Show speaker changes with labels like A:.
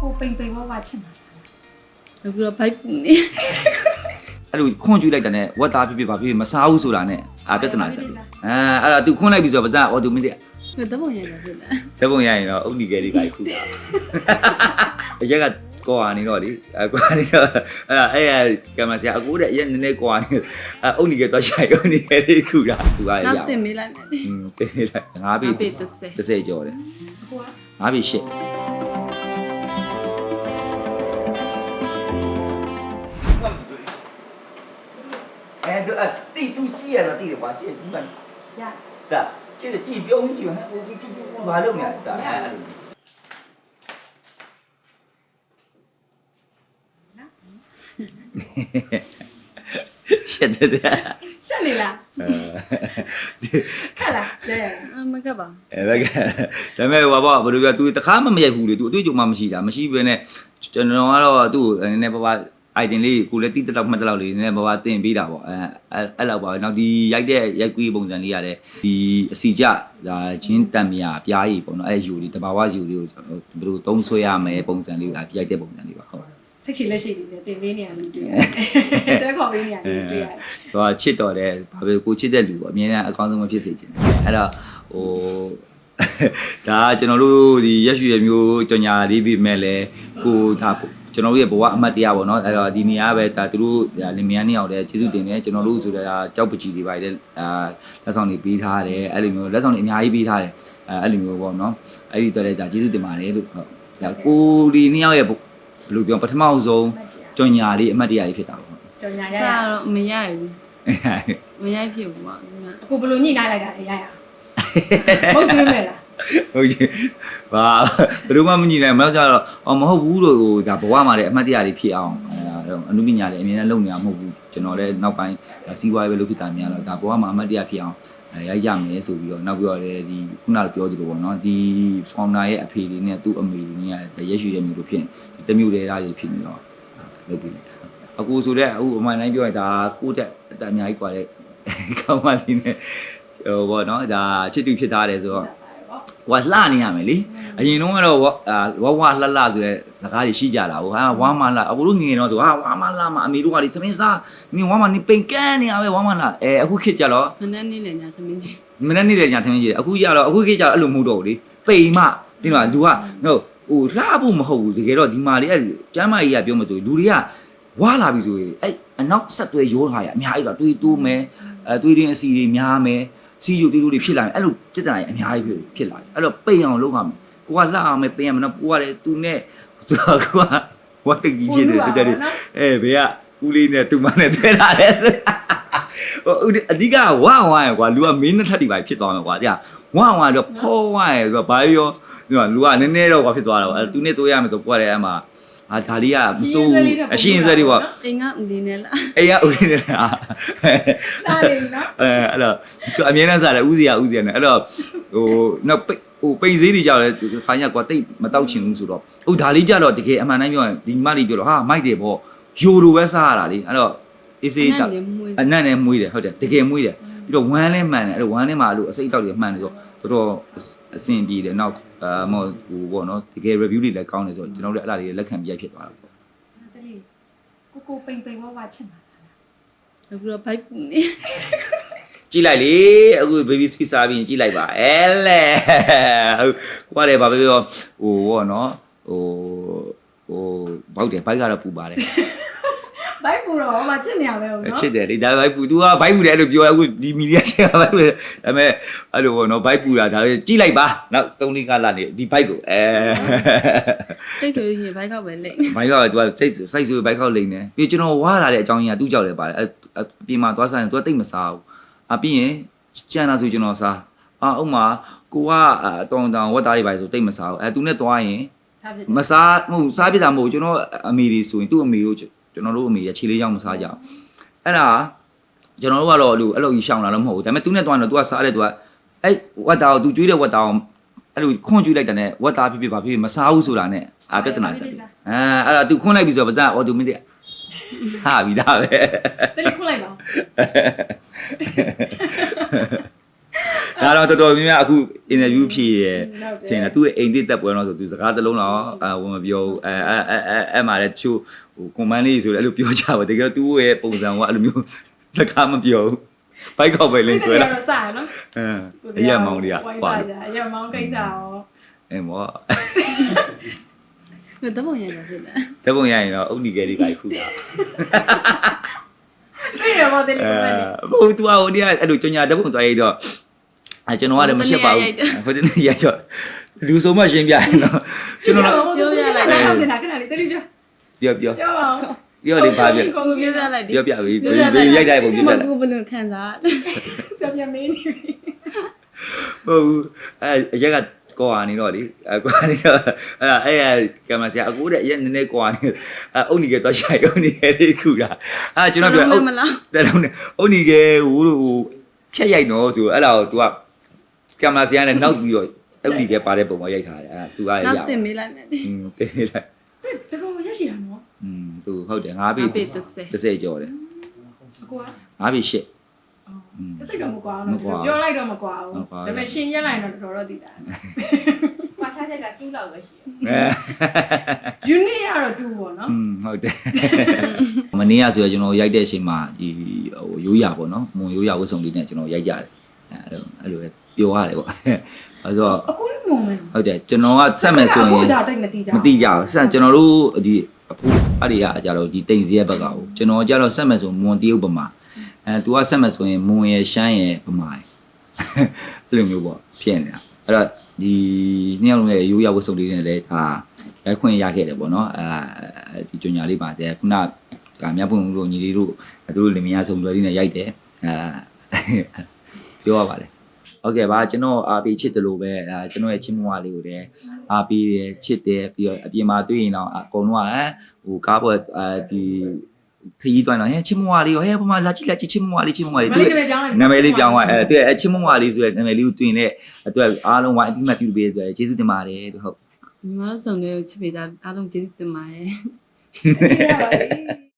A: ကိုပိန်ပိန်ဝဝချင်တာ
B: နောက်ပြီးတော့ဘိုက်ပူနေ
C: အဲ့လိုခွန်ကျူလိုက်တဲ့နဲ့ဝက်သားဖြစ်ဖြစ်ပါဖြစ်ဖြစ်မစားဘူးဆိုတာနဲ့အာပြဿနာတက်တယ်အဲအဲ့ဒါ तू ခွန်လိုက်ပြီဆိုတော့ပဇက်အော်တိုမက်တစ်
B: ဘယ်တော့မှရရဖြစ်လဲ
C: တပုံရရင်တော့အုတ်နီကယ်လေးကခုတာအရက်ကကွာနေတော့လေအကွာနေတော့အဲ့ဒါအဲ့ရကင်မရာဆရာအကူတဲ့အရက်နည်းနည်းကွာနေအအုတ်နီကယ်တော့ရှိုင်အုတ်နီကယ်လေးခုတာသူကရ
B: နောက်
C: အောင်
B: တင်မေးလိုက်မယ်
C: อืมတင်လိုက်ငါးပြီ
B: ငါးပြီ30
C: 30ကျော်တယ်
A: ကိုက
C: ငါးပြီရှစ် အဲ့ဒါတိတူကြည့်ရတာတိတယ်ကွာကြည့်ဒီမှာ
A: ရ
C: ဒါကြည့်ကြည့်ပြုံးကြည့်ဟဲ့ဟိုကြည့်ကြည့်ဘာလုပ်နေလဲဒါအဲ့လိုရှက်တဲ့တဲ့
A: ရှက်နေလားခက်လားရရ
B: အမကပါ
C: အဲဘက်ကဒါပေမဲ့ဟိုပါဘယ်လိုပြော तू တခါမှမရိုက်ဘူးလေ तू အတွေ့အကြုံမှမရှိတာမရှိဘဲနဲ့ကျွန်တော်ကတော့သူ့ကိုနည်းနည်းပါးပါ item လေးကိုလည်းတိတက်တော့မှတ်တော့လေးနည်းနည်းပါးပါတင်ပေးတာပေါ့အဲအဲ့လောက်ပါပဲနောက်ဒီရိုက်တဲ့ရိုက်ကွေးပုံစံလေးရတယ်ဒီအစီကြဒါချင်းတံမြာပြားရည်ပေါ့နော်အဲ့ယူလေးတဘာဝယူလေးကိုဘယ်လိုသုံးဆွဲရမယ်ပုံစံလေးကိုရိုက်တဲ့ပုံစံလေးပါဟုတ်
A: စိတ်ချလက်ရှိနေတယ်တင်ပေးနေရတယ်တွေ့ရတယ်တဲခေါ်ပေးနေရတယ်တွေ့ရတယ်
C: ဟိုချစ်တော်တယ်ဘာပဲကိုချစ်တဲ့လူပေါ့အမြဲတမ်းအကောင်းဆုံးမဖြစ်စေချင်တယ်အဲ့တော့ဟိုဒါကျွန်တော်တို့ဒီရက်ရွှေမျိုးကြော်ညာလေးပြီးမဲ့လဲကိုဒါ ကျွန်တော်တို့ရဲ့ဘဝအမှတ်တရပေါ့နော်အဲ့တော့ဒီနေရာပဲဒါသူတို့လင်မယားနှစ်ယောက်တည်းကျေးဇူးတင်တယ်ကျွန်တော်တို့ဆိုတော့ဒါကြောက်ပကြီးတွေပါလေအာလက်ဆောင်တွေပေးထားတယ်အဲ့လိုမျိုးလက်ဆောင်တွေအများကြီးပေးထားတယ်အဲအဲ့လိုမျိုးပေါ့နော်အဲ့ဒီတော့လည်းဒါကျေးဇူးတင်ပါတယ်လို့ဟုတ်ဒါကိုဒီနှစ်ယောက်ရဲ့ဘယ်လိုပြောပထမဆုံးကြော်ညာလေးအမှတ်တရလေးဖြစ်တာပေါ့
A: ကြော်ညာရ
B: ဒါ
A: ရ
B: တော့မရဘူးမရဖြစ်ဘူးပေါ့ဒီမှာ
A: အခုဘလို့ညှိနှိုင်းလိုက်တာလေရရမဟုတ်သေးမဲ့လား
C: ဟုတ်ကြီးဘာဘယ်လိုမှမကြည့်နိုင်မလို့ကြတော့အော်မဟုတ်ဘူးလို့ဟိုဒါဘဝမှာလည်းအမှတ်တရလေးဖြစ်အောင်အဲတော့အနုပညာလည်းအမြဲတမ်းလုပ်နေရမဟုတ်ဘူးကျွန်တော်လည်းနောက်ပိုင်းဒါစီးပွားရေးပဲလုပ်ဖြစ်တာများတော့ဒါဘဝမှာအမှတ်တရဖြစ်အောင်အဲရိုက်ရမယ်ဆိုပြီးတော့နောက်ပြီးတော့လည်းဒီခုနကပြောသလိုပေါ့နော်ဒီ founder ရဲ့အဖေလေးနဲ့သူ့အမေလေးနဲ့ရက်ရွှေရဲ့မျိုးလိုဖြစ်ဒီတမျိုးလေးသားလေးဖြစ်နေတော့လုပ်ပြီးလိုက်တာအခုဆိုတော့အခုအမှန်တိုင်းပြောရင်ဒါကိုယ့်တက်အတအများကြီးกว่าတဲ့ကောင်းပါလိမ့်နဲ့ဟိုပေါ့နော်ဒါချစ်သူဖြစ်သားတယ်ဆိုတော့ ဟိုကလှနေရမယ်လေအရင်တော့ကတော့အာဝဝလှလှဆိုတဲ့စကားတွေရှိကြတာဟိုဟာဝါမလှအခုတို့ငငယ်တော့ဆိုဟာဝါမလှမအမေတို့ကလေသမင်းစားနင်ဝါမနင်ပိန်ကန်းနေရပဲဝါမလှအဲအခုခေတ်ကြတော့
B: မနေ့နေ့လည်းညာသမင်းကြီး
C: မနေ့နေ့တည်းညာသမင်းကြီးအခုကြတော့အခုခေတ်ကြတော့အဲ့လိုမဟုတ်တော့ဘူးလေပိန်မတင်ပါလူကနော်ဟိုလှဖို့မဟုတ်ဘူးတကယ်တော့ဒီမာလေးအဲ့ကျမ်းမကြီးကပြောမလို့လူတွေကဝါလာပြီဆိုရင်အဲ့အနောက်ဆက်သွဲရိုးထားရအများကြီးတော့တွေးတိုးမယ်အဲတွေးရင်းအစီတွေများမယ် စီယူတီလူတွေဖြစ်လာတယ်အဲ့လိုပြဿနာကြီးအများကြီးဖြစ်ဖြစ်လာတယ်အဲ့တော့ပိန်အောင်လုပ်ရမယ်ကိုကလှအောင်မယ်ပိန်ရမယ်နော်ကိုကလည်းသူနဲ့ဆိုတော့ကိုကဝတ်တိတ်ကြီးဖြစ်တယ်တကယ်အဲဘေကဦးလေးနဲ့သူမနဲ့တွေ့လာတယ်ဟိုအဓိကဝါဝါရယ်ကွာလူကမင်းနှစ်ထပ်တီပါဖြစ်သွားမှာကွာကြာဝါဝါတော့ဖောဝါရယ်ဆိုတော့ဘာပြောဒီမှာလူကနည်းနည်းတော့ကွာဖြစ်သွားတော့အဲသူနဲ့တွေ့ရမယ်ဆိုကိုကလည်းအမှ အာဒါလေးကမစိုးဘူးအရှင်းစက်တွေပေါ့
B: အိမ်ကဦးလေးနဲ့လား
C: အိမ်ကဦးလေးနဲ့အာ
A: တားလေနော်
C: အဲအဲ့တော့သူအမြဲတမ်းစားတယ်ဥစီရဥစီရနဲ့အဲ့တော့ဟိုနောက်ပိတ်ဟိုပိန်သေးတွေကြောက်လဲခိုင်းရကွာတိတ်မတောက်ချင်ဘူးဆိုတော့ဟိုဒါလေးကြတော့တကယ်အမှန်တိုင်းပြောရင်ဒီမလေးပြောတော့ဟာမိုက်တယ်ပေါ့ယိုလိုပဲစားရတာလေအဲ့တော့အေးစေးတောက်
B: နဲ့မွေး
C: အနက်နဲ့မွေးတယ်ဟုတ်တယ်တကယ်မွေးတယ် ပြီးတော့ဝမ်းလည်းမှန်တယ်အဲ့တော့ဝမ်းထဲမှာအဲ့လိုအစိတ်တောက်တွေမှန်တယ်ဆိုတော့တော်တော်အဆင်ပြေတယ်နောက်အာမောဟိုပေါ့နော်တကယ် review တွေလည်းကောင်းတယ်ဆိုတော့ကျွန်တော်တို့အဲ့ဒါတွေလက်ခံပြရိုက်ဖြစ်သွားတာပေါ့
A: တလေးကိုကိုပိန်ပိန်ဝဝချင်တာ
B: နောက်ပြီးတော့ဘိုက်ပူနေ
C: ကြည့်လိုက်လေအခု baby ski စားပြီးရင်ကြည့်လိုက်ပါအဲလေဟုတ်ကိုကလည်းဘာပဲပြောဟိုပေါ့နော်ဟိုဟိုဘောက်တယ်ဘိုက်ကတော့ပူပါတယ်
A: ဘိုက်ပူတော့မချစ်နေရပဲဟုတ်နော်
C: ချစ်တယ်လေဒါဘိုက်ပူ तू ကဘိုက်ပူတယ်အဲ့လိုပြောအခုဒီမီဒီယာချက်ကဘိုက်ပူတယ်ဒါပေမဲ့အဲ့လိုပေါ့နော်ဘိုက်ပူတာဒါပဲကြည့်လိုက်ပါနောက်3လေးကလာနေဒီဘိုက်ကိုအဲ
B: စိတ်ဆိုလို့ရှိရင်ဘိုက်ကပဲလိမ့်
C: ဘိုက်က तू ကစိတ်စိတ်ဆိုဘိုက်ခောက်လိမ့်နေပြီးကျွန်တော်ဝါလာတဲ့အကြောင်းကြီးကသူ့ကြောက်တယ်ပါတယ်အအပြင်မှာသွားစားရင် तू ကတိတ်မစားဘူးအပြီးရင်ကြံတာဆိုကျွန်တော်စားအာဥမာကိုကအတောင်တောင်ဝတ်သားတွေပါဆိုတိတ်မစားဘူးအဲ तू နဲ့သွားရင်
A: ထားဖြစ်
C: မစားမဟုတ်စားပြတာမဟုတ်ကျွန်တော်အမေတွေဆိုရင်သူ့အမေတို့ ကျွန်တော်တို့အမေရခြေလေးချောင်းမစားကြအောင်အဲ့ဒါကျွန်တော်တို့ကတော့အဲ့လိုအဲ့လိုကြီးရှောင်လာလို့မဟုတ်ဘူးဒါပေမဲ့သူနဲ့တွားတော့ तू ကစားတယ် तू ကအဲ့ဝတ်သားကို तू ကျွေးတဲ့ဝတ်သားကိုအဲ့လိုခွန့်ကျွေးလိုက်တဲ့နဲ့ဝတ်သားဖြစ်ဖြစ်ပါဖြစ်ဖြစ်မစားဘူးဆိုတာနဲ့အာပြဿနာတက်တယ်အဲအဲ့ဒါ तू ခွန့်လိုက်ပြီဆိုတော့ပဇက်အော်တိုမက်တစ်ဟာပြီးသားပဲ
A: တလေးခွလိုက်ပါ
C: ဒါတော့တော်တော်များများအခု interview ဖြည့်ရယ်
A: ဟုတ်တယ်
C: ထင်တယ်သူ့ရဲ့အိမ်တိတက်ပွဲတော့ဆိုသူစကားတစ်လုံးတော့အဝင်မပြောဘူးအဲအဲအဲအဲအဲ့မှာလည်းတချို့ဟိုကွန်မန်းလေးဆိုလည်းအဲ့လိုပြောကြပါတကယ်သူ့ရဲ့ပုံစံကအဲ့လိုမျိုးစကားမပြောဘူးဘိုက်ကောက်ပဲလင်းဆွဲ
A: တာ
C: တာ
A: တော့စရနော်
C: အဲအရက်မောင်တွေက
A: ဝိုင်း
C: ပါ
A: စား
C: လို့
A: ကြအရက်မောင်းကိစ္စရော
C: အဲမော
B: ဘယ်တော့မှရရဖြစ်တယ်
C: တပုံရရင်တော့အုတ်နီကယ်လေးကခုတာ
A: တွေ့ရပါတယ်လေ
C: အဲဘို့သူကဟိုဒီကအဲ့လိုကြညာတပုံသွားရတော့ အဲကျွန်တော်ကလည်းမရှက်ပါဘူးဟိုတနေ့ရတော့လူဆုံးမရှင်းပြရင်တော့ကျွန်တော်တော့
A: ပြောချင်တာခဏလေးတတိပြော
C: ပြောပြော
A: ပြောပါဦး
C: ပြောလေပါပြော
B: ကိုပြောပြလိုက်ဒီ
C: ပြောပြပြီရိုက်တဲ့ပုံပြောပြလိုက်
B: ကိုဘယ်လိုခံစား
A: ပြောပြမင်းနေပြီ
C: ဟုတ်ဘူးအဲအရက်ကကွာနေတော့လေအကွာနေတော့အဲ့ဒါအဲ့ရကင်မရာဆရာအကူတဲ့အရက်နည်းနည်းကွာနေအဲအုတ်နီကသွားရှိုက်အုတ်နီကလေးခုတာအဲကျွန်တော်ပြောအုတ်
B: မလား
C: တဲ့တော့အုတ်နီကဟိုလိုဖြတ်ရိုက်တော့ဆိုအဲ့ဒါကို तू က ကင်မရာဆရာနဲ့နောက်ပြီးတော့အုတ်နီကပါတဲ့ပုံမှာရိုက်ထားတယ်အဲ तू ကရ
B: နောက်
C: ရ
B: တင်မေးလိုက်မယ်
C: อืมတင်လိုက်
A: တော်တော်ရရှိတာနော်
C: อืม तू ဟုတ်တယ်ငါးပြီ
B: ငါးပေ30
C: 30ကျော်တယ်
A: အကွာ
C: ငါးပြီ8อืม
A: တိတ်တော့မကွာတော့ပြောလိုက်တော့မကွာဘူး
C: မကွာ
A: ဒါပေမဲ့ရှင်းရက်လိုက်တော့တော်တော်တော့တည်တာ
D: ကွာခြားချက်ကတူးလောက်ပဲရှိတယ်
C: အဲ
A: ယူနစ်ကတော့တူပေါ့နော်
C: อืมဟုတ်တယ်မနေ့ကဆိုတော့ကျွန်တော်ရိုက်တဲ့အချိန်မှာဒီဟိုရိုးရပါတော့မွန်ရိုးရဝတ်စုံလေးနဲ့ကျွန်တော်ရိုက်ကြတယ်အဲအဲ့လိုအဲ့လိုပဲ ပျော်ရတယ်ပေါ့အဲဆိုတော့
A: အခုလည်းမုံမယ်
C: ဟုတ်တယ်ကျွန်တော်ကဆက်မယ်ဆိုရင်
A: အခုကြာတိတ်မတိကြ
C: မတိကြဘူးဆက်ကျွန်တော်တို့ဒီအဖိုးအဲ့ဒီကကြတော့ဒီတိမ်စီရဲ့ဘက်ကကိုကျွန်တော်ကြတော့ဆက်မယ်ဆိုမွန်တရုတ်ပမာအဲ तू ကဆက်မယ်ဆိုရင်မွန်ရယ်ရှမ်းရယ်ပမာရယ်အဲ့လိုမျိုးပေါ့ဖြစ်နေတာအဲ့တော့ဒီနှစ်ယောက်လုံးရဲ့ရိုးရဝတ်စုံလေးနဲ့လည်းဒါရိုက်ခွင့်ရခဲ့တယ်ပေါ့နော်အဲဒီကြညာလေးပါတယ်ခုနကမြတ်ပုံတို့ညီလေးတို့သူတို့လင်မယားစုံတွေလေးနဲ့ရိုက်တယ်အဲပြောရပါတယ် ဟုတ်ကဲ့ပါကျွန်တော်အားပေးချစ်တယ်လို့ပဲအဲကျွန်တော်ရဲ့ချစ်မွားလေးကိုလည်းအားပေးတယ်ချစ်တယ်ပြီးတော့အပြင်မှာတွေ့ရင်တော့အကုန်လုံးကဟမ်ဟိုကားပေါ်အဲဒီခရီးသွားတော့ဟဲ့ချစ်မွားလေးရောဟဲ့ဘာမှလာကြည့်လာကြည့်ချစ်မွားလေးချစ်မွားလေး
A: မ
C: သူ
A: လေးကလေးကြောင်းလိုက်
C: နာမည်လေးပြောင်းသွားအဲသူရဲ့အချစ်မွားလေးဆိုတဲ့နာမည်လေးကိုတွင်တဲ့အတွက်အားလုံးဝိုင်းအတိမတ်ပြုပေးတဲ့အတွက်ကျေးဇူးတင်ပါတယ်လို့ဟုတ်
B: ညီမဆောင်လေးကိုချစ်ပေးတာအားလုံးကျေးဇူးတင်ပါတယ်
A: ရပါပြီ